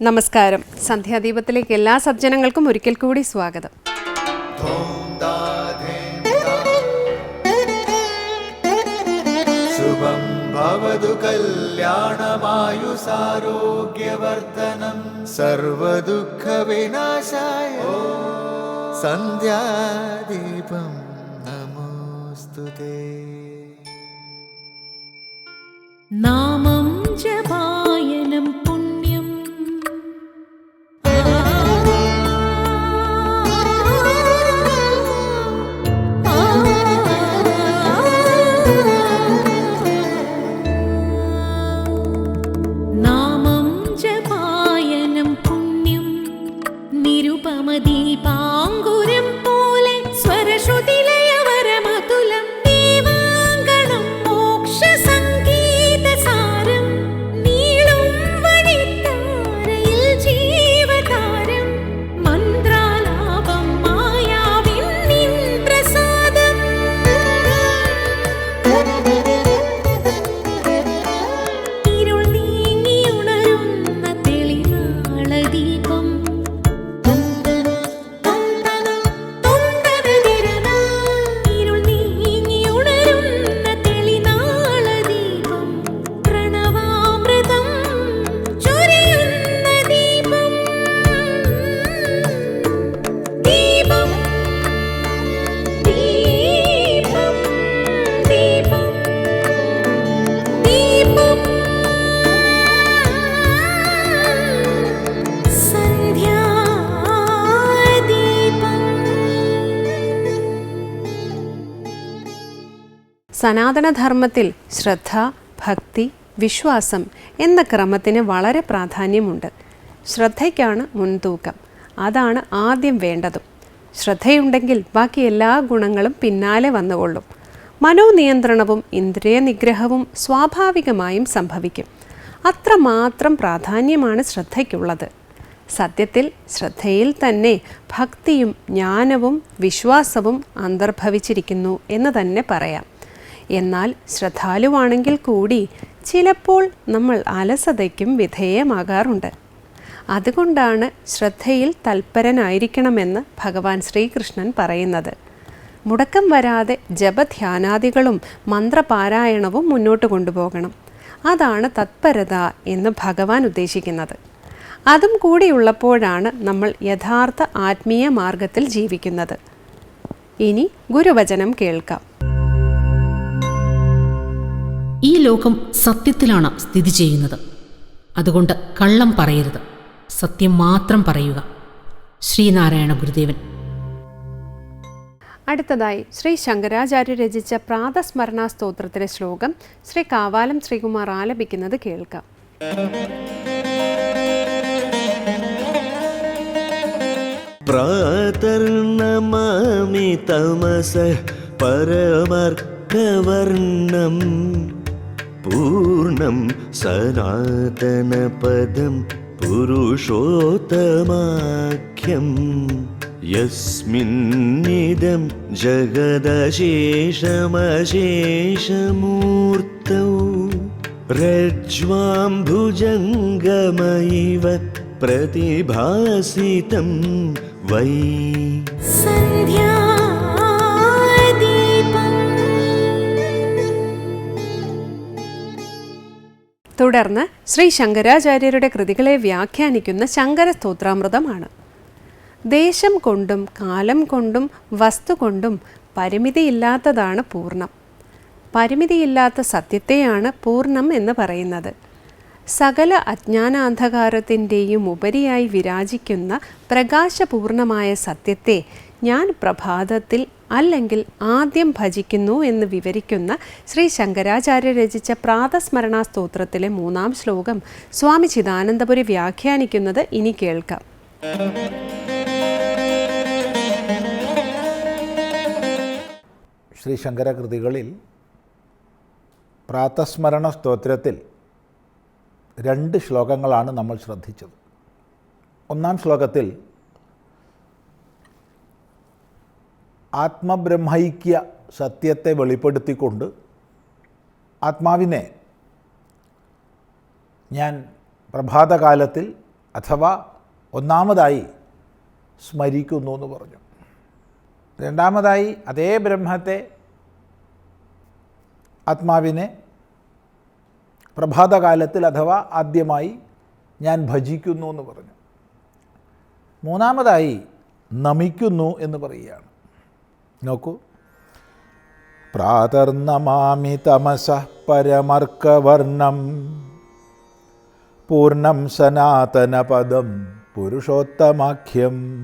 നമസ്കാരം. സന്ധ്യാദീപത്തിലേക്ക് എല്ലാ സജ്ജനങ്ങൾക്കും ഒരിക്കൽ കൂടി സ്വാഗതം. ശുഭം ഭവതു കല്യാണമായുസാരോഗ്യവർദ്ധനം. സർവദുഃഖ സന്ധ്യാദീപം നമോസ്തുതേ നാമം ജപായനം দীপা സനാതനധർമ്മത്തിൽ ശ്രദ്ധ ഭക്തി വിശ്വാസം എന്ന ക്രമത്തിന് വളരെ പ്രാധാന്യമുണ്ട്. ശ്രദ്ധയ്ക്കാണ് മുൻതൂക്കം. അതാണ് ആദ്യം വേണ്ടതും. ശ്രദ്ധയുണ്ടെങ്കിൽ ബാക്കി എല്ലാ ഗുണങ്ങളും പിന്നാലെ വന്നുകൊള്ളും. മനോനിയന്ത്രണവും ഇന്ദ്രിയ നിഗ്രഹവും സ്വാഭാവികമായും സംഭവിക്കും. അത്രമാത്രം പ്രാധാന്യമാണ് ശ്രദ്ധയ്ക്കുള്ളത്. സത്യത്തിൽ ശ്രദ്ധയിൽ തന്നെ ഭക്തിയും ജ്ഞാനവും വിശ്വാസവും അന്തർഭവിച്ചിരിക്കുന്നു എന്ന് തന്നെ പറയാം. എന്നാൽ ശ്രദ്ധാലുവാണെങ്കിൽ കൂടി ചിലപ്പോൾ നമ്മൾ അലസതയ്ക്കും വിധേയമാകാറുണ്ട്. അതുകൊണ്ടാണ് ശ്രദ്ധയിൽ തൽപരനായിരിക്കണമെന്ന് ഭഗവാൻ ശ്രീകൃഷ്ണൻ പറയുന്നത്. മുടക്കം വരാതെ ജപധ്യാനാദികളും മന്ത്രപാരായണവും മുന്നോട്ട് കൊണ്ടുപോകണം. അതാണ് തത്പരത എന്ന് ഭഗവാൻ ഉദ്ദേശിക്കുന്നത്. അതും കൂടിയുള്ളപ്പോഴാണ് നമ്മൾ യഥാർത്ഥ ആത്മീയ മാർഗത്തിൽ ജീവിക്കുന്നത്. ഇനി ഗുരുവചനം കേൾക്കാം. ഈ ലോകം സത്യത്തിലാണ് സ്ഥിതി ചെയ്യുന്നത്. അതുകൊണ്ട് കള്ളം പറയരുത്. സത്യം മാത്രം പറയുക. ശ്രീനാരായണ ഗുരുദേവൻ. അടുത്തതായി ശ്രീ ശങ്കരാചാര്യ രചിച്ച പ്രാതസ്മരണ സ്തോത്രത്തിലെ ശ്ലോകം ശ്രീ കാവാലം ശ്രീകുമാർ ആലപിക്കുന്നത് കേൾക്കാം. പ്രാതർണമാമി തമസ പരമർക്കവർണം पूर्णं सनातनपदं पुरुषोत्तमाख्यं यस्मिन्निदं जगदशेषमशेषमूर्तौ रज्ज्वाम्भुजङ्गमैव प्रतिभासितं वै തുടർന്ന് ശ്രീ ശങ്കരാചാര്യരുടെ കൃതികളെ വ്യാഖ്യാനിക്കുന്ന ശങ്കര സ്തോത്രാമൃതമാണ് ദേശം കൊണ്ടും കാലം കൊണ്ടും വസ്തു കൊണ്ടും പരിമിതിയില്ലാത്തതാണ് പൂർണം. പരിമിതിയില്ലാത്ത സത്യത്തെയാണ് പൂർണം എന്ന് പറയുന്നത്. സകല അജ്ഞാനാന്ധകാരത്തിന്റെയും ഉപരിയായി വിരാജിക്കുന്ന പ്രകാശപൂർണമായ സത്യത്തെ ഞാൻ പ്രഭാതത്തിൽ അല്ലെങ്കിൽ ആദ്യം ഭജിക്കുന്നു എന്ന് വിവരിക്കുന്ന ശ്രീ ശങ്കരാചാര്യ രചിച്ച പ്രാതസ്മരണ സ്തോത്രത്തിലെ മൂന്നാം ശ്ലോകം സ്വാമി ചിദാനന്ദപുരി വ്യാഖ്യാനിക്കുന്നത് ഇനി കേൾക്കാം. ശ്രീ ശങ്കരകൃതികളിൽ പ്രാതസ്മരണ സ്തോത്രത്തിൽ രണ്ട് ശ്ലോകങ്ങളാണ് നമ്മൾ ശ്രദ്ധിച്ചത്. ഒന്നാം ശ്ലോകത്തിൽ ആത്മബ്രഹ്മൈക്യ സത്യത്തെ വെളിപ്പെടുത്തിക്കൊണ്ട് ആത്മാവിനെ ഞാൻ പ്രഭാതകാലത്തിൽ അഥവാ ഒന്നാമതായി സ്മരിക്കുന്നു എന്ന് പറഞ്ഞു. രണ്ടാമതായി അതേ ബ്രഹ്മത്തെ ആത്മാവിനെ പ്രഭാതകാലത്തിൽ അഥവാ ആദ്യമായി ഞാൻ ഭജിക്കുന്നു എന്ന് പറഞ്ഞു. മൂന്നാമതായി നമിക്കുന്നു എന്ന് പറയുകയാണ്. നോക്കൂ. പ്രാതർനമാമി തമസ പരമർക്കവർണം പൂർണം സനാതനപദം പുരുഷോത്തമാഖ്യം.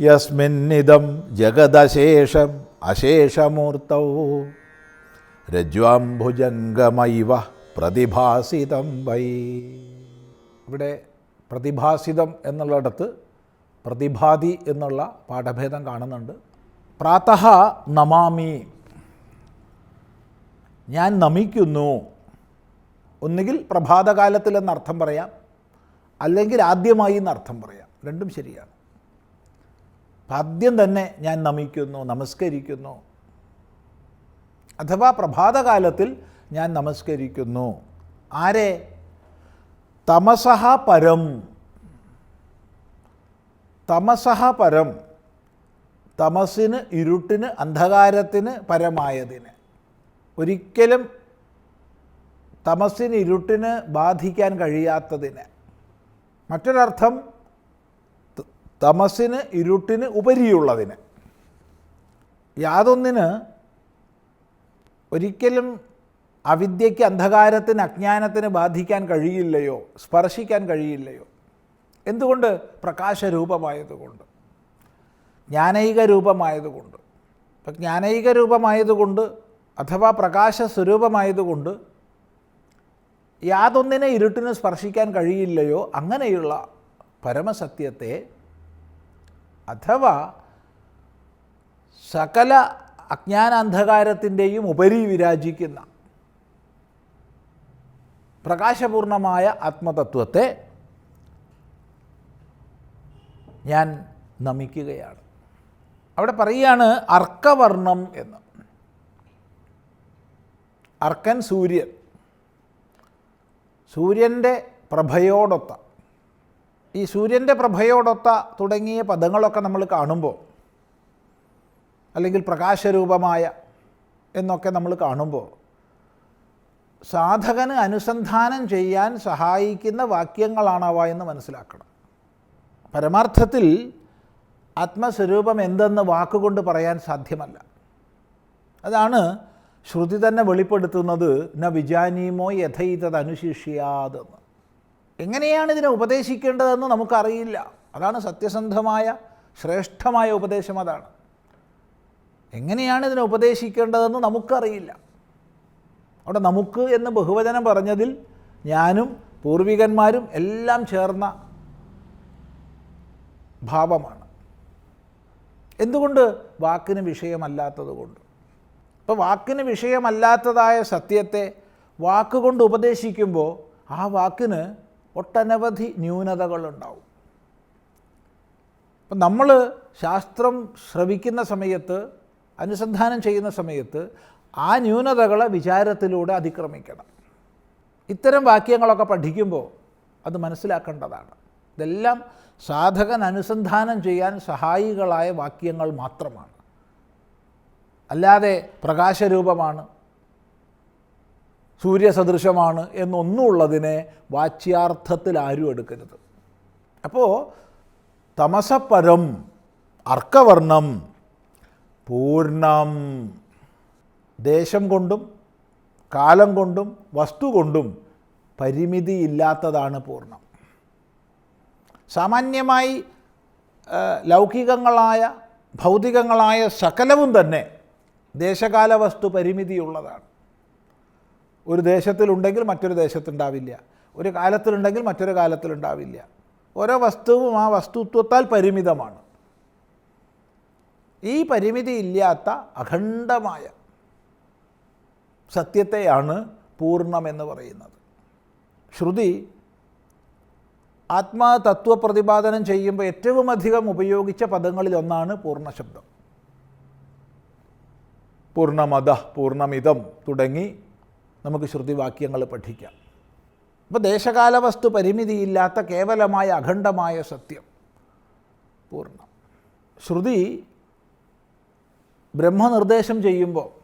യസ്മിന്നിദം ജഗദശേഷം അശേഷമൂർത്തൗ. രജ്വാംഭുജംഗമൈവ പ്രതിഭാസിതം വൈ. ഇവിടെ പ്രതിഭാസിതം എന്നുള്ളിടത്ത് പ്രതിഭാതി എന്നുള്ള പാഠഭേദം കാണുന്നുണ്ട്. പ്രാതഹ നമാമി. ഞാൻ നമിക്കുന്നു. ഒന്നുകിൽ പ്രഭാതകാലത്തിൽ എന്നർത്ഥം പറയാം. അല്ലെങ്കിൽ ആദ്യമായി എന്നർത്ഥം പറയാം. രണ്ടും ശരിയാണ്. ആദ്യം തന്നെ ഞാൻ നമിക്കുന്നു നമസ്കരിക്കുന്നു. അഥവാ പ്രഭാതകാലത്തിൽ ഞാൻ നമസ്കരിക്കുന്നു. ആരെ? തമസഹ പരം. തമസഹ പരം തമസിന് ഇരുട്ടിന് അന്ധകാരത്തിന് പരമായതിന്. ഒരിക്കലും തമസിന് ഇരുട്ടിന് ബാധിക്കാൻ കഴിയാത്തതിന്. മറ്റൊരർത്ഥം തമസിന് ഇരുട്ടിന് ഉപരിയുള്ളതിന്. യാതൊന്നിന് ഒരിക്കലും അവിദ്യയ്ക്ക് അന്ധകാരത്തിന് അജ്ഞാനത്തിന് ബാധിക്കാൻ കഴിയില്ലയോ സ്പർശിക്കാൻ കഴിയില്ലയോ? എന്തുകൊണ്ട്? പ്രകാശരൂപമായതുകൊണ്ട്. ജ്ഞാനൈക രൂപമായതുകൊണ്ട് അപ്പം ജ്ഞാനൈക രൂപമായതുകൊണ്ട് അഥവാ പ്രകാശ സ്വരൂപമായതുകൊണ്ട് യാതൊന്നിനെ ഇരുട്ടിന് സ്പർശിക്കാൻ കഴിയില്ലയോ അങ്ങനെയുള്ള പരമസത്യത്തെ അഥവാ സകല അജ്ഞാനാന്ധകാരത്തിന്റെയും ഉപരി വിരാജിക്കുന്ന പ്രകാശപൂർണമായ ആത്മതത്വത്തെ ഞാൻ നമിക്കുകയാണ്. അവിടെ പറയുകയാണ് അർക്കവർണം എന്ന്. അർക്കൻ സൂര്യൻ. സൂര്യന്റെ പ്രഭയോടൊത്ത. ഈ സൂര്യന്റെ പ്രഭയോടൊത്ത തുടങ്ങിയ പദങ്ങളൊക്കെ നമ്മൾ കാണുമ്പോൾ അല്ലെങ്കിൽ പ്രകാശരൂപമായ എന്നൊക്കെ നമ്മൾ കാണുമ്പോൾ സാധകന് അനുസന്ധാനം ചെയ്യാൻ സഹായിക്കുന്ന വാക്യങ്ങളാണവ എന്ന് മനസ്സിലാക്കണം. പരമാർത്ഥത്തിൽ ആത്മസ്വരൂപം എന്തെന്ന് വാക്കുകൊണ്ട് പറയാൻ സാധ്യമല്ല. അതാണ് ശ്രുതി തന്നെ വെളിപ്പെടുത്തുന്നത് ന വിജാനീമോ യഥൈതത് അനുശിഷ്യാതെന്ന് എങ്ങനെയാണ് ഇതിനെ ഉപദേശിക്കേണ്ടതെന്ന് നമുക്കറിയില്ല. അതാണ് സത്യസന്ധമായ ശ്രേഷ്ഠമായ ഉപദേശം അതാണ്. എങ്ങനെയാണ് ഇതിനെ ഉപദേശിക്കേണ്ടതെന്ന് നമുക്കറിയില്ല. അവിടെ നമുക്ക് എന്ന് ബഹുവചനം പറഞ്ഞതിൽ ഞാനും പൂർവികന്മാരും എല്ലാം ചേർന്ന ഭാവമാണ്. എന്തുകൊണ്ട് വാക്കിന് വിഷയമല്ലാത്തത് കൊണ്ട്? ഇപ്പോൾ വാക്കിന് വിഷയമല്ലാത്തതായ സത്യത്തെ വാക്കുകൊണ്ട് ഉപദേശിക്കുമ്പോൾ ആ വാക്കിന് ഒട്ടനവധി ന്യൂനതകളുണ്ടാവും. അപ്പം നമ്മൾ ശാസ്ത്രം ശ്രവിക്കുന്ന സമയത്ത് അനുസന്ധാനം ചെയ്യുന്ന സമയത്ത് ആ ന്യൂനതകളെ വിചാരത്തിലൂടെ അതിക്രമിക്കണം. ഇത്തരം വാക്യങ്ങളൊക്കെ പഠിക്കുമ്പോൾ അത് മനസ്സിലാക്കേണ്ടതാണ്. ഇതെല്ലാം സാധകൻ അനുസന്ധാനം ചെയ്യാൻ സഹായികളായ വാക്യങ്ങൾ മാത്രമാണ്. അല്ലാതെ പ്രകാശരൂപമാണ് സൂര്യസദൃശമാണ് എന്നൊന്നുമുള്ളതിനെ വാച്യാർത്ഥത്തിൽ ആരും എടുക്കരുത്. അപ്പോൾ തമസപരം അർക്കവർണം പൂർണം ദേശം കൊണ്ടും കാലം കൊണ്ടും വസ്തു കൊണ്ടും പരിമിതിയില്ലാത്തതാണ് പൂർണം. സാമാന്യമായി ലൗകികങ്ങളായ ഭൗതികങ്ങളായ സകലവും തന്നെ ദേശകാല വസ്തു പരിമിതിയുള്ളതാണ്. ഒരു ദേശത്തിലുണ്ടെങ്കിൽ മറ്റൊരു ദേശത്തുണ്ടാവില്ല. ഒരു കാലത്തിലുണ്ടെങ്കിൽ മറ്റൊരു കാലത്തിലുണ്ടാവില്ല. ഓരോ വസ്തുവും ആ വസ്തുത്വത്താൽ പരിമിതമാണ്. ഈ പരിമിതിയില്ലാത്ത അഖണ്ഡമായ സത്യത്തെയാണ് പൂർണമെന്ന് പറയുന്നത്. ശ്രുതി ആത്മതത്വ പ്രതിപാദനം ചെയ്യുമ്പോൾ ഏറ്റവും അധികം ഉപയോഗിച്ച പദങ്ങളിൽ ഒന്നാണ് പൂർണശബ്ദം. പൂർണമത പൂർണമിതം തുടങ്ങി നമുക്ക് ശ്രുതിവാക്യങ്ങൾ പഠിക്കാം. അപ്പോൾ ദേശകാല വസ്തു പരിമിതിയില്ലാത്ത കേവലമായ അഖണ്ഡമായ സത്യം പൂർണം. ശ്രുതി ബ്രഹ്മനിർദ്ദേശം ചെയ്യുമ്പോൾ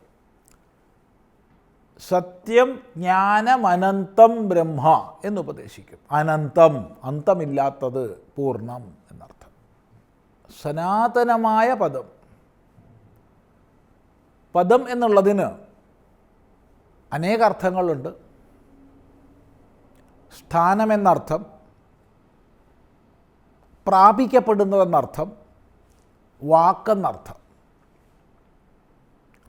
സത്യം ജ്ഞാനമനന്തം ബ്രഹ്മ എന്നുപദേശിക്കും. അനന്തം അന്തമില്ലാത്തത് പൂർണം എന്നർത്ഥം. സനാതനമായ പദം. പദം എന്നുള്ളതിന് അനേക അർത്ഥങ്ങളുണ്ട് സ്ഥാനമെന്നർത്ഥം. പ്രാപിക്കപ്പെടുന്നതെന്നർത്ഥം. വാക്കെന്നർത്ഥം.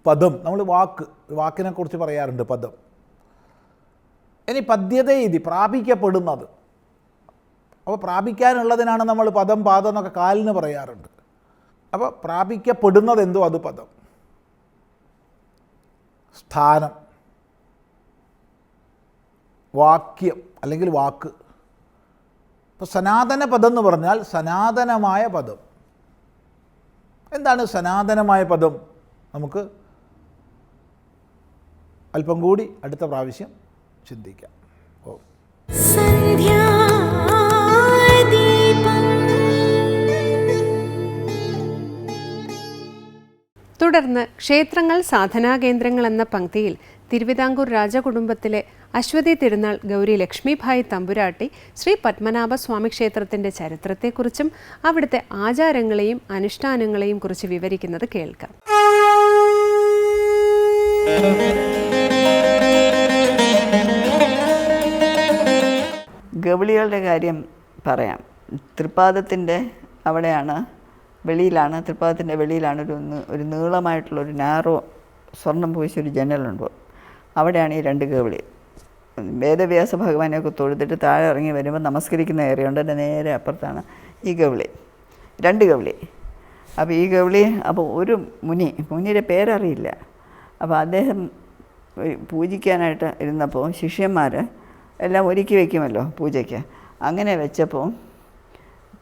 പദം. നമ്മൾ വാക്ക് വാക്കിനെ കുറിച്ച് പറയാറുണ്ട് പദം. ഇനി പദ്യത ഇതി പ്രാപിക്കപ്പെടുന്നത്. അപ്പോൾ പ്രാപിക്കാനുള്ളതിനാണ് നമ്മൾ പദം പാദം എന്നൊക്കെ കാലിന് പറയാറുണ്ട്. അപ്പോൾ പ്രാപിക്കപ്പെടുന്നത് എന്തോ അത് പദം. സ്ഥാനം. വാക്യം അല്ലെങ്കിൽ വാക്ക്. ഇപ്പോൾ സനാതന പദം എന്ന് പറഞ്ഞാൽ സനാതനമായ പദം. എന്താണ് സനാതനമായ പദം? നമുക്ക് അല്പം കൂടി അടുത്ത പ്രാവശ്യം ചിന്തിക്കാം. ഓ. തുടർന്ന് ക്ഷേത്രങ്ങൾ സാധനാ കേന്ദ്രങ്ങൾ എന്ന പങ്ക്തിയിൽ തിരുവിതാംകൂർ രാജകുടുംബത്തിലെ അശ്വതി തിരുനാൾ ഗൗരി ലക്ഷ്മിഭായ് തമ്പുരാട്ടി ശ്രീ പത്മനാഭസ്വാമി ക്ഷേത്രത്തിന്റെ ചരിത്രത്തെക്കുറിച്ചും അവിടുത്തെ ആചാരങ്ങളെയും അനുഷ്ഠാനങ്ങളെയും കുറിച്ച് വിവരിക്കുന്നത് കേൾക്കാം. ഗവിളികളുടെ കാര്യം പറയാം. തൃപ്പാദത്തിന്റെ അവിടെയാണ് വെളിയിലാണ് തൃപ്പാദത്തിന്റെ വെളിയിലാണ് ഒരു ഒരു നീളമായിട്ടുള്ള ഒരു നാറോ സ്വർണം പൂശിയ ഒരു ജനലുണ്ട്. അവിടെയാണ് ഈ രണ്ട് ഗവിളി. വേദവ്യാസ ഭഗവാനെയൊക്കെ തൊഴുതിട്ട് താഴെ ഇറങ്ങി വരുമ്പോൾ നമസ്കരിക്കുന്ന ഏരിയ ഉണ്ട് എന്റെ നേരെ അപ്പുറത്താണ് ഈ ഗവിളി. രണ്ട് ഗവിളി. അപ്പോൾ ഈ ഗവിളി അപ്പോൾ ഒരു മുനി മുനിയുടെ പേരറിയില്ല. അപ്പോൾ അദ്ദേഹം പൂജിക്കാനായിട്ട് ഇരുന്നപ്പോൾ ശിഷ്യന്മാർ എല്ലാം ഒരുക്കി വയ്ക്കുമല്ലോ പൂജയ്ക്ക്. അങ്ങനെ വെച്ചപ്പോൾ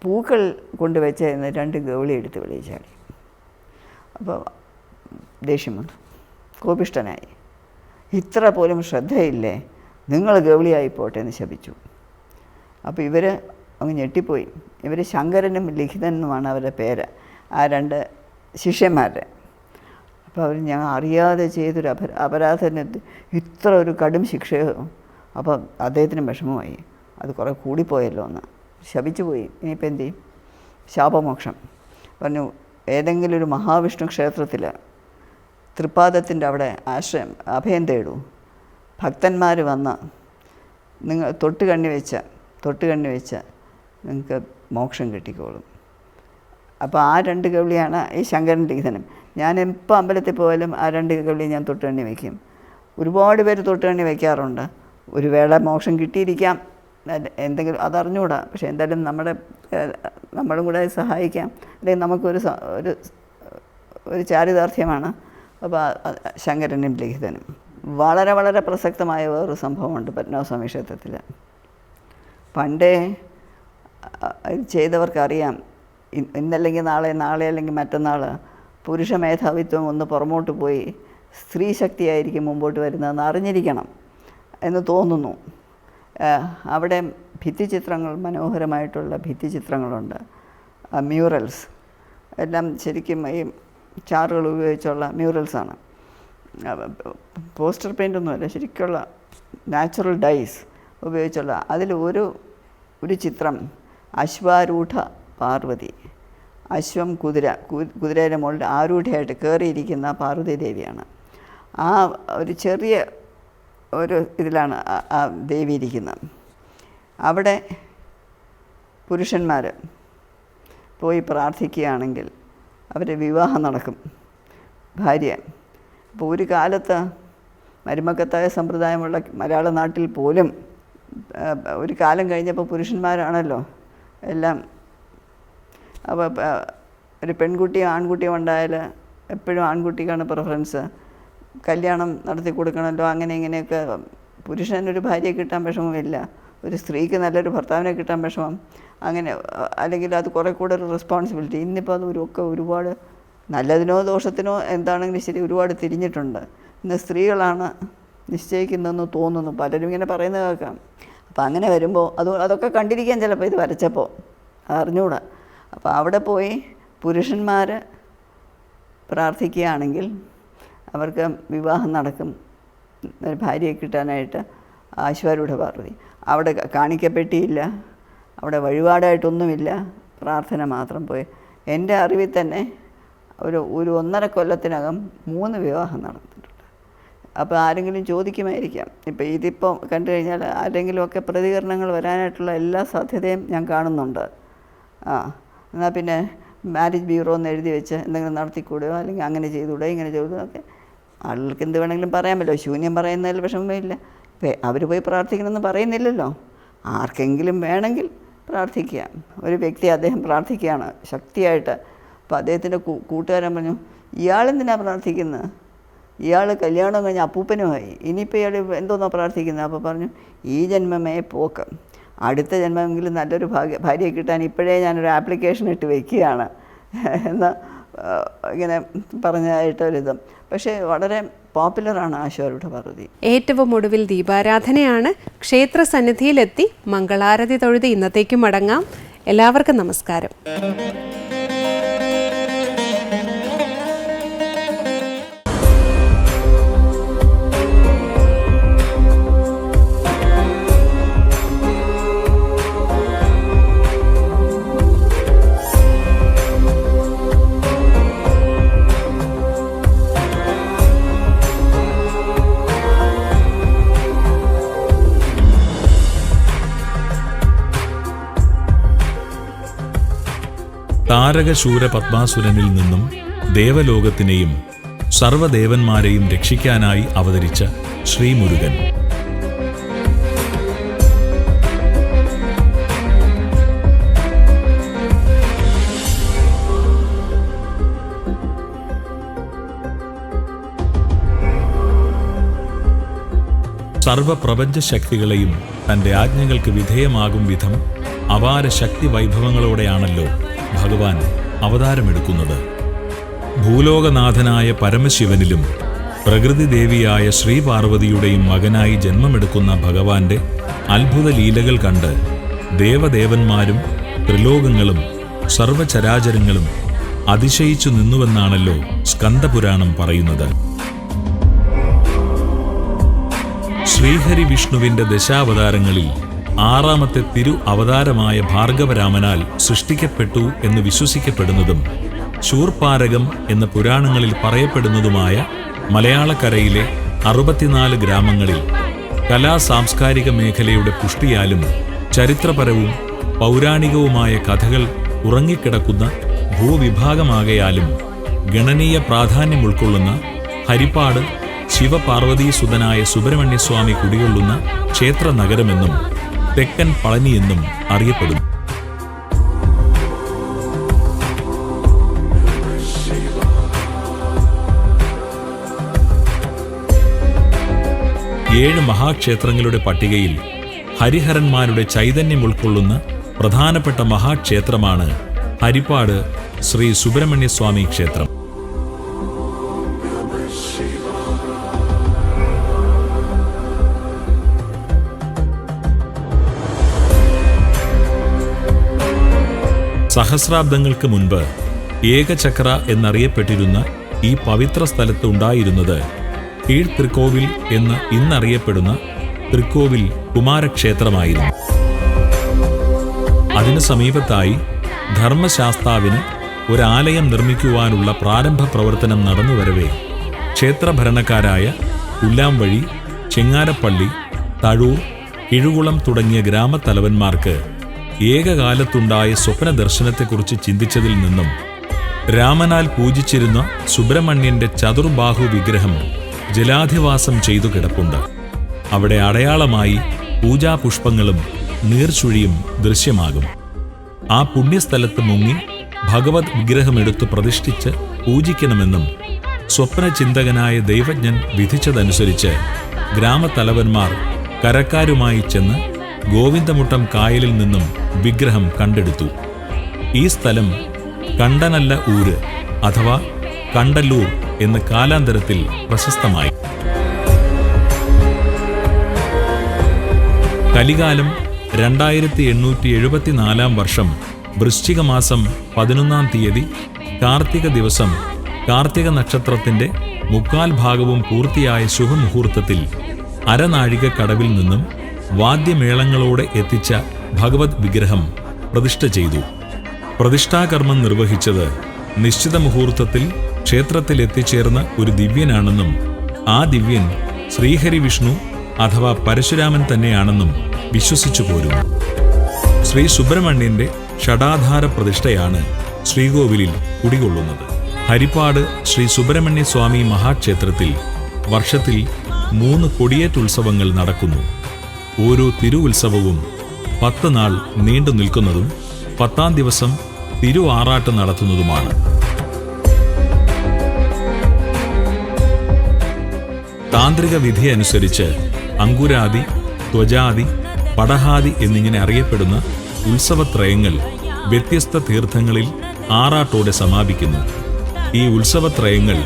പൂക്കൾ കൊണ്ട് വെച്ചിരുന്ന രണ്ട് ഗൗളി എടുത്ത് വെളിയിൽ അപ്പോൾ ദേഷ്യം വന്നു. കോപിഷ്ടനായി ഇത്ര പോലും ശ്രദ്ധയില്ലേ? നിങ്ങൾ ഗൗളിയായി പോട്ടെ എന്ന് ശപിച്ചു. അപ്പോൾ ഇവർ അങ്ങ് ഞെട്ടിപ്പോയി. ഇവർ ശങ്കരനും ലിഖിതനുമാണ് അവരുടെ പേര്. ആ രണ്ട് ശിഷ്യന്മാരുടെ. അപ്പോൾ അവർ ഞാൻ അറിയാതെ ചെയ്തൊരു അപ അപരാധത്തിന് ഇത്ര ഒരു കടും ശിക്ഷയോ അപ്പോൾ അദ്ദേഹത്തിന് വിഷമമായി. അത് കുറേ കൂടിപ്പോയല്ലോ എന്ന്. ശപിച്ചു പോയി. ഇനിയിപ്പോൾ എന്ത് ചെയ്യും? ശാപമോക്ഷം. പറഞ്ഞു ഏതെങ്കിലും ഒരു മഹാവിഷ്ണു ക്ഷേത്രത്തിൽ തൃപ്പാദത്തിന്റെ അവിടെ ആശ്രയം അഭയം തേടൂ. ഭക്തന്മാർ വന്ന് നിങ്ങൾ തൊട്ട് കണ്ണി വെച്ച തൊട്ട് കണ്ണി വെച്ച നിങ്ങൾക്ക് മോക്ഷം കിട്ടിക്കോളും. അപ്പോൾ ആ രണ്ട് കവിളിയാണ് ഈ ശങ്കരന്റെ ലിഖിതനും ഞാൻ എപ്പോൾ അമ്പലത്തിൽ പോയാലും ആ രണ്ട് കവിളി ഞാൻ തൊട്ടുകണ്ണി വയ്ക്കും. ഒരുപാട് പേര് തൊട്ടുകണ്ണി വയ്ക്കാറുണ്ട്. ഒരു വേള മോക്ഷം കിട്ടിയിരിക്കാം. എന്തെങ്കിലും അതറിഞ്ഞുകൂടാ. പക്ഷേ എന്തായാലും നമ്മുടെ നമ്മളും കൂടെ സഹായിക്കാം. അല്ലെങ്കിൽ നമുക്കൊരു ഒരു ഒരു ചാരിതാർത്ഥ്യമാണ്. അപ്പോൾ ശങ്കരനും ലിഖിതനും. വളരെ വളരെ പ്രസക്തമായ വേറൊരു സംഭവമുണ്ട് പത്മനാഭസ്വാമി ക്ഷേത്രത്തിൽ പണ്ടേ ചെയ്തവർക്കറിയാം. ഇന്നല്ലെങ്കിൽ നാളെ നാളെ അല്ലെങ്കിൽ മറ്റന്നാൾ പുരുഷ മേധാവിത്വം ഒന്ന് പുറമോട്ട് പോയി സ്ത്രീ ശക്തിയായിരിക്കും മുമ്പോട്ട് വരുന്നതെന്ന് അറിഞ്ഞിരിക്കണം. എന്ന് തോന്നുന്നു. അവിടെ ഭിത്തിചിത്രങ്ങൾ മനോഹരമായിട്ടുള്ള ഭിത്തിചിത്രങ്ങളുണ്ട്. മ്യൂറൽസ് എല്ലാം ശരിക്കും ഈ ചാറുകൾ ഉപയോഗിച്ചുള്ള മ്യൂറൽസാണ് പോസ്റ്റർ പെയിന്റ് ഒന്നുമല്ല ശരിക്കുള്ള നാച്ചുറൽ ഡൈസ് ഉപയോഗിച്ചുള്ള. അതിൽ ഒരു ഒരു ചിത്രം അശ്വാരൂഢ പാർവതി. അശ്വം കുതിര കുതിരയുടെ മുകളിൽ ആരൂഢയായിട്ട് കയറിയിരിക്കുന്ന പാർവതി ദേവിയാണ്. ആ ഒരു ചെറിയ ഒരു ഇതിലാണ് ആ- ദേവി ഇരിക്കുന്നത്. അവിടെ പുരുഷന്മാർ പോയി പ്രാർത്ഥിക്കുകയാണെങ്കിൽ അവരെ വിവാഹം നടക്കും. ഭാര്യ. അപ്പോൾ ഒരു കാലത്ത് മരുമക്കത്തായ സമ്പ്രദായമുള്ള മലയാള നാട്ടിൽ പോലും ഒരു കാലം കഴിഞ്ഞപ്പോൾ പുരുഷന്മാരാണല്ലോ. എല്ലാം അപ്പോൾ ഒരു പെൺകുട്ടിയും ആൺകുട്ടിയും ഉണ്ടായാൽ എപ്പോഴും ആൺകുട്ടിക്കാണ് പ്രിഫറൻസ് കല്യാണം നടത്തി കൊടുക്കണമല്ലോ അങ്ങനെ ഇങ്ങനെയൊക്കെ. പുരുഷനൊരു ഭാര്യയെ കിട്ടാൻ വിഷമമില്ല ഒരു സ്ത്രീക്ക് നല്ലൊരു ഭർത്താവിനെ കിട്ടാൻ വിഷമം. അങ്ങനെ അല്ലെങ്കിൽ അത് കുറേ കൂടെ ഒരു റെസ്പോൺസിബിലിറ്റി ഇന്നിപ്പോൾ അത് ഒരു ഒക്കെ ഒരുപാട് നല്ലതിനോ ദോഷത്തിനോ എന്താണെങ്കിലും ശരി ഒരുപാട് തിരിഞ്ഞിട്ടുണ്ട്. ഇന്ന് സ്ത്രീകളാണ് നിശ്ചയിക്കുന്നതെന്ന് തോന്നുന്നു. പലരും ഇങ്ങനെ പറയുന്നത് കേൾക്കാം. അപ്പോൾ അങ്ങനെ വരുമ്പോൾ അത് അതൊക്കെ കണ്ടിരിക്കാൻ ചിലപ്പോൾ ഇത് വരച്ചപ്പോൾ അറിഞ്ഞൂടാ. അപ്പോൾ അവിടെ പോയി പുരുഷന്മാർ പ്രാർത്ഥിക്കുകയാണെങ്കിൽ അവർക്ക് വിവാഹം നടക്കും. ഒരു ഭാര്യയെ കിട്ടാനായിട്ട് ആശുവാരൂഢ പാർവതി. അവിടെ കാണിക്കപ്പെട്ടിയില്ല. അവിടെ വഴിപാടായിട്ടൊന്നുമില്ല. പ്രാർത്ഥന മാത്രം പോയി. എന്റെ അറിവിൽ തന്നെ ഒരു ഒരു ഒന്നര കൊല്ലത്തിനകം മൂന്ന് വിവാഹം നടന്നിട്ടുണ്ട്. അപ്പോൾ ആരെങ്കിലും ചോദിക്കുമായിരിക്കാം. ഇപ്പോൾ ഇതിപ്പോൾ കണ്ടു കഴിഞ്ഞാൽ ആരെങ്കിലുമൊക്കെ പ്രതികരണങ്ങൾ വരാനായിട്ടുള്ള എല്ലാ സാധ്യതയും ഞാൻ കാണുന്നുണ്ട്. ആ എന്നാൽ പിന്നെ മാരേജ് ബ്യൂറോ എന്ന് എഴുതി വെച്ച് എന്തെങ്കിലും നടത്തിക്കൂടുകയോ അല്ലെങ്കിൽ അങ്ങനെ ചെയ്തുകൂടെ? ഇങ്ങനെ ചെയ്തു ഒക്കെ ആളുകൾക്ക് എന്ത് വേണമെങ്കിലും പറയാമല്ലോ. ശൂന്യം പറയുന്നതിൽ വിഷമമില്ല. അവർ പോയി പ്രാർത്ഥിക്കണമെന്ന് പറയുന്നില്ലല്ലോ. ആർക്കെങ്കിലും വേണമെങ്കിൽ പ്രാർത്ഥിക്കുക. ഒരു വ്യക്തി അദ്ദേഹം പ്രാർത്ഥിക്കുകയാണ് ശക്തിയായിട്ട്. അപ്പോൾ അദ്ദേഹത്തിന്റെ കൂട്ടുകാരൻ പറഞ്ഞു ഇയാളെന്തിനാണ് പ്രാർത്ഥിക്കുന്നത് ഇയാൾ കല്യാണം കഴിഞ്ഞ് അപ്പൂപ്പനുമായി. ഇനിയിപ്പോൾ ഇയാൾ എന്തോന്നോ പ്രാർത്ഥിക്കുന്നത് അപ്പോൾ പറഞ്ഞു ഈ ജന്മമേ പോക്ക്. അടുത്ത ജന്മമെങ്കിലും നല്ലൊരു ഭാഗ്യ ഭാര്യയെ കിട്ടാൻ ഇപ്പോഴേ ഞാനൊരു ആപ്ലിക്കേഷൻ ഇട്ട് വയ്ക്കുകയാണ് എന്ന് ആ, ഇങ്ങനെ പറഞ്ഞതായിട്ടൊരിത് പക്ഷേ വളരെ പോപ്പുലറാണ് ആശുവരുടെ പാർവതി ഏറ്റവും ഒടുവിൽ ദീപാരാധനയാണ്. ക്ഷേത്ര സന്നിധിയിലെത്തി മംഗളാരതി തൊഴുത് ഇന്നത്തേക്ക് മടങ്ങാം എല്ലാവർക്കും നമസ്കാരം. താരകശൂര പത്മാസുരനിൽ നിന്നും ദേവലോകത്തിനെയും സർവദേവന്മാരെയും രക്ഷിക്കാനായി അവതരിച്ച ശ്രീമുരുകൻ. സർവപ്രപഞ്ച ശക്തികളെയും തന്റെ ആജ്ഞകൾക്ക് വിധേയമാകും വിധം അപാര ശക്തി വൈഭവങ്ങളോടെയാണല്ലോ ഭഗവാൻ അവതാരമെടുക്കുന്നത്. ഭൂലോകനാഥനായ പരമശിവനിലും പ്രകൃതി ദേവിയായ ശ്രീപാർവതിയുടെയും മകനായി ജന്മമെടുക്കുന്ന ഭഗവാന്റെ അത്ഭുത ലീലകൾ കണ്ട് ദേവദേവന്മാരും ത്രിലോകങ്ങളും സർവചരാചരങ്ങളും അതിശയിച്ചു നിന്നുവെന്നാണല്ലോ സ്കന്ദപുരാണം പറയുന്നത്. ശ്രീഹരി വിഷ്ണുവിന്റെ ദശാവതാരങ്ങളിൽ ആറാമത്തെ തിരു അവതാരമായ ഭാർഗവരാമനാൽ സൃഷ്ടിക്കപ്പെട്ടു എന്ന് വിശ്വസിക്കപ്പെടുന്നതും ശൂർപാരകം എന്ന പുരാണങ്ങളിൽ പറയപ്പെടുന്നതുമായ മലയാളക്കരയിലെ അറുപത്തിനാല് ഗ്രാമങ്ങളിൽ കലാ സാംസ്കാരിക മേഖലയുടെ പുഷ്ടിയാലും ചരിത്രപരവും പൗരാണികവുമായ കഥകൾ ഉറങ്ങിക്കിടക്കുന്ന ഭൂവിഭാഗമാകയാലും ഗണനീയ പ്രാധാന്യം ഉൾക്കൊള്ളുന്ന ഹരിപ്പാട് ശിവപാർവതീസുതനായ സുബ്രഹ്മണ്യസ്വാമി കുടികൊള്ളുന്ന ക്ഷേത്ര നഗരമെന്നും തെക്കൻ പളനി എന്നും അറിയപ്പെടുന്നു. ഏഴ് മഹാക്ഷേത്രങ്ങളുടെ പട്ടികയിൽ ഹരിഹരന്മാരുടെ ചൈതന്യം ഉൾക്കൊള്ളുന്ന പ്രധാനപ്പെട്ട മഹാക്ഷേത്രമാണ് ഹരിപ്പാട് ശ്രീ സുബ്രഹ്മണ്യസ്വാമി ക്ഷേത്രം. സഹസ്രാബ്ദങ്ങൾക്ക് മുൻപ് ഏകചക്ര എന്നറിയപ്പെട്ടിരുന്ന ഈ പവിത്ര സ്ഥലത്ത് ഉണ്ടായിരുന്നത് കീഴ് തൃക്കോവിൽ എന്ന് ഇന്നറിയപ്പെടുന്ന തൃക്കോവിൽ കുമാരക്ഷേത്രമായിരുന്നു. അതിനു സമീപത്തായി ധർമ്മശാസ്താവിന് ഒരാലയം നിർമ്മിക്കുവാനുള്ള പ്രാരംഭ പ്രവർത്തനം നടന്നുവരവേ ക്ഷേത്രഭരണക്കാരായ ഉല്ലാംവഴി ചെങ്ങാരപ്പള്ളി തഴൂർ കിഴുകുളം തുടങ്ങിയ ഗ്രാമത്തലവന്മാർക്ക് ഏകകാലത്തുണ്ടായ സ്വപ്ന ദർശനത്തെക്കുറിച്ച് ചിന്തിച്ചതിൽ നിന്നും രാമനാൽ പൂജിച്ചിരുന്ന സുബ്രഹ്മണ്യന്റെ ചതുർബാഹു വിഗ്രഹം ജലാധിവാസം ചെയ്തു കിടപ്പുണ്ട്. അവിടെ അടയാളമായി പൂജാപുഷ്പങ്ങളും നീർച്ചുഴിയും ദൃശ്യമാകും. ആ പുണ്യസ്ഥലത്ത് മുങ്ങി ഭഗവത് വിഗ്രഹമെടുത്ത് പ്രതിഷ്ഠിച്ച് പൂജിക്കണമെന്നും സ്വപ്നചിന്തകനായ ദൈവജ്ഞൻ വിധിച്ചതനുസരിച്ച് ഗ്രാമത്തലവന്മാർ കരക്കാരുമായി ചെന്ന് ഗോവിന്ദമുട്ടം കായലിൽ നിന്നും വിഗ്രഹം കണ്ടെടുത്തു. ഈ സ്ഥലം കണ്ടനല്ല ഊര് അഥവാ കണ്ടല്ലൂർ എന്ന് കാലാന്തരത്തിൽ പ്രശസ്തമായി. കലികാലം രണ്ടായിരത്തി എണ്ണൂറ്റി എഴുപത്തിനാലാം വർഷം വൃശ്ചിക മാസം പതിനൊന്നാം തീയതി കാർത്തിക ദിവസം കാർത്തിക നക്ഷത്രത്തിന്റെ മുക്കാൽ ഭാഗവും പൂർത്തിയായ ശുഭമുഹൂർത്തത്തിൽ അരനാഴിക കടവിൽ നിന്നും വാദ്യമേളങ്ങളോടെ എത്തിച്ച ഭഗവത് വിഗ്രഹം പ്രതിഷ്ഠ ചെയ്തു. പ്രതിഷ്ഠാകർമ്മം നിർവഹിച്ചത് നിശ്ചിത മുഹൂർത്തത്തിൽ ക്ഷേത്രത്തിൽ എത്തിച്ചേർന്ന ഒരു ദിവ്യനാണെന്നും ആ ദിവ്യൻ ശ്രീഹരി വിഷ്ണു അഥവാ പരശുരാമൻ തന്നെയാണെന്നും വിശ്വസിച്ചു പോരും ശ്രീ സുബ്രഹ്മണ്യന്റെ ഷടാധാര പ്രതിഷ്ഠയാണ് ശ്രീകോവിലിൽ കുടികൊള്ളുന്നത്. ഹരിപ്പാട് ശ്രീ സുബ്രഹ്മണ്യ സ്വാമി മഹാക്ഷേത്രത്തിൽ വർഷത്തിൽ മൂന്ന് കൊടിയേറ്റുത്സവങ്ങൾ നടക്കുന്നു. ഓരോ തിരുവുത്സവവും പത്ത് നാൾ നീണ്ടു നിൽക്കുന്നതും പത്താം ദിവസം തിരു ആറാട്ട് നടത്തുന്നതുമാണ്. താന്ത്രിക വിധി അനുസരിച്ച് അങ്കുരാദി ത്വജാതി പടഹാദി എന്നിങ്ങനെ അറിയപ്പെടുന്ന ഉത്സവത്രയങ്ങൾ വ്യത്യസ്ത തീർത്ഥങ്ങളിൽ ആറാട്ടോടെ സമാപിക്കുന്നു. ഈ ഉത്സവത്രയങ്ങൾ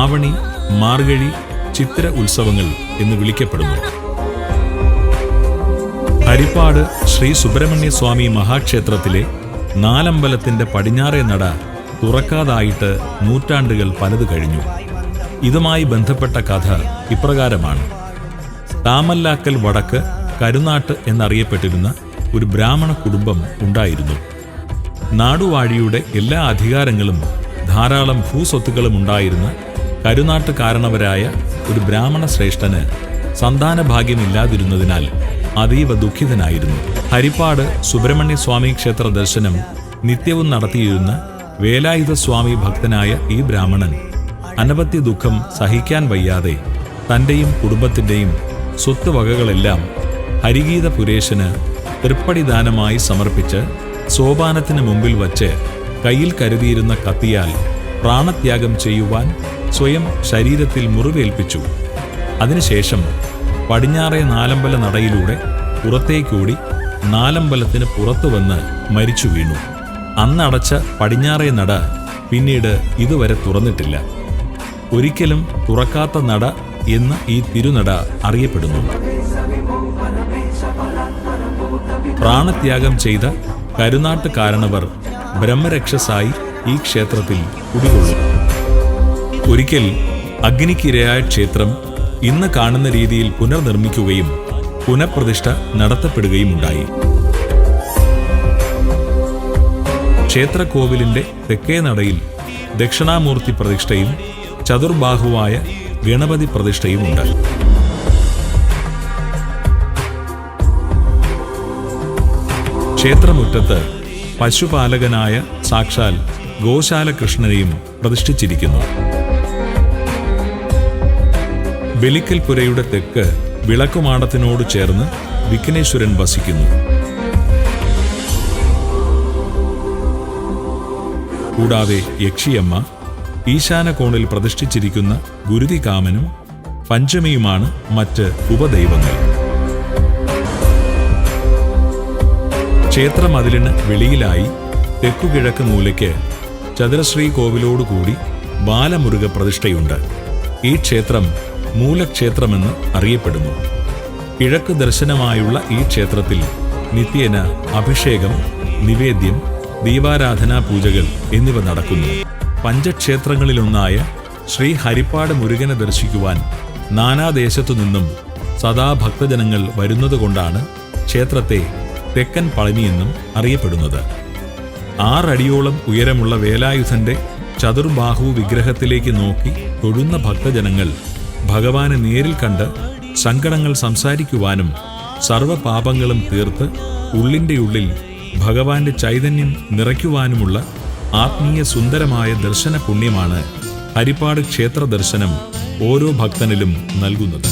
ആവണി മാർഗഴി ചിത്ര ഉത്സവങ്ങൾ എന്ന് വിളിക്കപ്പെടുന്നു. ഹരിപ്പാട് ശ്രീ സുബ്രഹ്മണ്യ സ്വാമി മഹാക്ഷേത്രത്തിലെ നാലമ്പലത്തിന്റെ പടിഞ്ഞാറേ നട തുറക്കാതായിട്ട് നൂറ്റാണ്ടുകൾ പലത് കഴിഞ്ഞു. ഇതുമായി ബന്ധപ്പെട്ട കഥ ഇപ്രകാരമാണ്. താമല്ലാക്കൽ വടക്ക് കരുനാട്ട് എന്നറിയപ്പെട്ടിരുന്ന ഒരു ബ്രാഹ്മണ കുടുംബം ഉണ്ടായിരുന്നു. നാടുവാഴിയുടെ എല്ലാ അധികാരങ്ങളും ധാരാളം ഭൂസ്വത്തുക്കളും ഉണ്ടായിരുന്ന കരുനാട്ട് കാരണവരായ ഒരു ബ്രാഹ്മണ ശ്രേഷ്ഠന് സന്താന ഭാഗ്യമില്ലാതിരുന്നതിനാൽ അതീവ ദുഃഖിതനായിരുന്നു. ഹരിപ്പാട് സുബ്രഹ്മണ്യ സ്വാമി ക്ഷേത്ര ദർശനം നിത്യവും നടത്തിയിരുന്ന വേലായുധ സ്വാമി ഭക്തനായ ഈ ബ്രാഹ്മണൻ അനവധ്യ ദുഃഖം സഹിക്കാൻ വയ്യാതെ തന്റെയും കുടുംബത്തിന്റെയും സ്വത്ത് വകകളെല്ലാം ഹരിഗീത പുരേശന് തൃപ്പടിദാനമായി സമർപ്പിച്ച് സോപാനത്തിന് മുമ്പിൽ വച്ച് കയ്യിൽ കരുതിയിരുന്ന കത്തിയാൽ പ്രാണത്യാഗം ചെയ്യുവാൻ സ്വയം ശരീരത്തിൽ മുറിവേൽപ്പിച്ചു. അതിനുശേഷം പടിഞ്ഞാറേ നാലമ്പല നടയിലൂടെ പുറത്തേക്കൂടി നാലമ്പലത്തിന് പുറത്തു വന്ന് മരിച്ചു വീണു. അന്നടച്ച പടിഞ്ഞാറേ നട പിന്നീട് ഇതുവരെ തുറന്നിട്ടില്ല. ഒരിക്കലും തുറക്കാത്ത നട എന്ന് ഈ തിരുനട അറിയപ്പെടുന്നു. പ്രാണത്യാഗം ചെയ്ത കരുനാട്ട് കാരണവർ ബ്രഹ്മരക്ഷസായി ഈ ക്ഷേത്രത്തിൽ കുടികൊള്ളും ഒരിക്കൽ അഗ്നിക്കിരയായ ക്ഷേത്രം ഇന്ന് കാണുന്ന രീതിയിൽ പുനർനിർമ്മിക്കുകയും പുനഃപ്രതിഷ്ഠ നടത്തപ്പെടുകയുമുണ്ടായി ക്ഷേത്രക്കോവിലിന്റെ തെക്കേ നടയിൽ ദക്ഷിണാമൂർത്തി പ്രതിഷ്ഠയും ചതുർബാഹുവായ ഗണപതി പ്രതിഷ്ഠയും പ്രതിഷ്ഠയുമുണ്ട് ക്ഷേത്രമുറ്റത്ത് പശുപാലകനായ സാക്ഷാൽ ഗോശാല കൃഷ്ണനെയും പ്രതിഷ്ഠിച്ചിരിക്കുന്നു. ബലിക്കൽപുരയുടെ തെക്ക് വിളക്കുമാടത്തിനോട് ചേർന്ന് വിഘ്നേശ്വരൻ വസിക്കുന്നു. കൂടാതെ യക്ഷിയമ്മ ഈശാന കോണിൽ പ്രതിഷ്ഠിച്ചിരിക്കുന്ന ഗുരുതികാമനും പഞ്ചമിയുമാണ് മറ്റ് ഉപദൈവങ്ങൾ. ക്ഷേത്രമതിലിന് വെളിയിലായി തെക്കുകിഴക്ക് മൂലയ്ക്ക് ചതുരശ്രീ കോവിലോടുകൂടി ബാലമുരുക പ്രതിഷ്ഠയുണ്ട് ഈ ക്ഷേത്രം മൂലക്ഷേത്രമെന്ന് അറിയപ്പെടുന്നു. കിഴക്ക് ദർശനമായുള്ള ഈ ക്ഷേത്രത്തിൽ നിത്യേന അഭിഷേകം നിവേദ്യം ദീപാരാധനാ പൂജകൾ എന്നിവ നടക്കുന്നു. പഞ്ചക്ഷേത്രങ്ങളിലൊന്നായ ശ്രീ ഹരിപ്പാട് മുരുകനെ ദർശിക്കുവാൻ നാനാദേശത്തു നിന്നും സദാ ഭക്തജനങ്ങൾ വരുന്നതുകൊണ്ടാണ് ക്ഷേത്രത്തെ തെക്കൻ പളനിയെന്നും അറിയപ്പെടുന്നത്. ആറടിയോളം ഉയരമുള്ള വേലായുധന്റെ ചതുർബാഹു വിഗ്രഹത്തിലേക്ക് നോക്കി തൊഴുന്ന ഭക്തജനങ്ങൾ ഭഗവാനെ നേരിൽ കണ്ട് സങ്കടങ്ങൾ സംസാരിക്കുവാനും സർവപാപങ്ങളും തീർത്ത് ഉള്ളിന്റെ ഉള്ളിൽ ഭഗവാന്റെ ചൈതന്യം നിറയ്ക്കുവാനുമുള്ള ആത്മീയ സുന്ദരമായ ദർശന പുണ്യമാണ് ഹരിപ്പാട് ക്ഷേത്ര ദർശനം ഓരോ ഭക്തനിലും നൽകുന്നത്.